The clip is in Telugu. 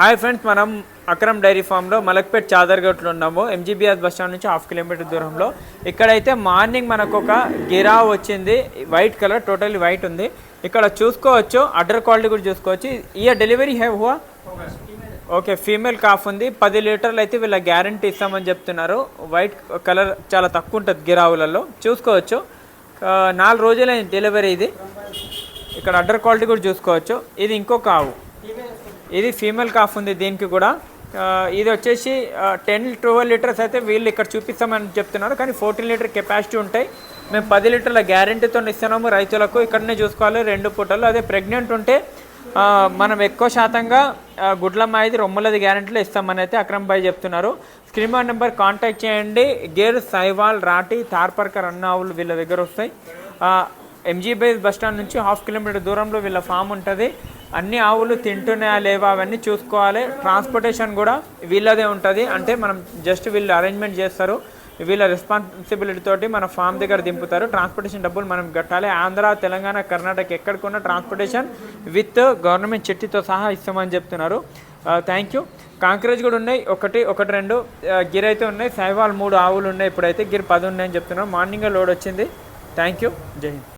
హాయ్ ఫ్రెండ్స్ మనం అక్రమ్ డైరీ ఫామ్లో మలక్పేట్ చాదర్గట్లో ఉన్నాము. ఎంజీబీఆర్ బస్ స్టాండ్ నుంచి హాఫ్ కిలోమీటర్ దూరంలో. ఇక్కడైతే మార్నింగ్ మనకు ఒక గిరా వచ్చింది. వైట్ కలర్ టోటల్లీ వైట్ ఉంది. ఇక్కడ చూసుకోవచ్చు అడ్డర్ క్వాలిటీ కూడా చూసుకోవచ్చు. ఇయర్ డెలివరీ హ్యావ్ హువా? ఓకే ఫీమేల్ కాఫ్ ఉంది. పది లీటర్లు అయితే వీళ్ళ గ్యారంటీ ఇస్తామని చెప్తున్నారు. వైట్ కలర్ చాలా తక్కువ ఉంటుంది గిరావులలో. చూసుకోవచ్చు. నాలుగు రోజులే డెలివరీ ఇది. ఇక్కడ అడ్డర్ క్వాలిటీ కూడా చూసుకోవచ్చు. ఇది ఇంకొక ఆవు ఇది ఫీమేల్ కాఫ్ ఉంది దీనికి కూడా. ఇది వచ్చేసి టెన్ ట్వెల్వ్ లీటర్స్ అయితే వీళ్ళు ఇక్కడ చూపిస్తామని చెప్తున్నారు. కానీ ఫోర్టీన్ లీటర్ కెపాసిటీ ఉంటాయి. మేము పది లీటర్ల గ్యారంటీతో ఇస్తున్నాము రైతులకు. ఇక్కడనే చూసుకోవాలి రెండు పూటలు అదే ప్రెగ్నెంట్ ఉంటే మనం ఎక్కువ శాతంగా ఆ, గుడ్ల మాయిది రొమ్ములది గ్యారంటీలో ఇస్తామని అయితే అక్రమ్ భాయ్ చెప్తున్నారు. స్క్రీన్ నెంబర్ కాంటాక్ట్ చేయండి. గేర్ సైవాల్ రాటి తార్పర్కర్ అన్నావులు వీళ్ళ దగ్గర వస్తాయి. ఎంజీ బేస్ బస్టాండ్ నుంచి హాఫ్ కిలోమీటర్ దూరంలో వీళ్ళ ఫామ్ ఉంటుంది. అన్ని ఆవులు తింటున్నాయా లేవా అవన్నీ చూసుకోవాలి. ట్రాన్స్పోర్టేషన్ కూడా వీళ్ళదే ఉంటుంది. అంటే మనం జస్ట్ వీళ్ళు అరేంజ్మెంట్ చేస్తారు. వీళ్ళ రెస్పాన్సిబిలిటీ తోటి మన ఫామ్ దగ్గర దింపుతారు. ట్రాన్స్పోర్టేషన్ డబ్బులు మనం కట్టాలి. ఆంధ్ర తెలంగాణ కర్ణాటక ఎక్కడికున్న ట్రాన్స్పోర్టేషన్ విత్ గవర్నమెంట్ చెట్టితో సహా ఇస్తామని చెప్తున్నారు. థ్యాంక్ యూ కాంక్రేజ్ కూడా ఉన్నాయి. ఒకటి ఒకటి రెండు uh, గిర్ అయితే ఉన్నాయి. సాయివాల్ మూడు ఆవులు ఉన్నాయి. ఇప్పుడైతే గిర్ పది ఉన్నాయని చెప్తున్నారు. మార్నింగే లోడ్ వచ్చింది. థ్యాంక్ యూ జై హింద్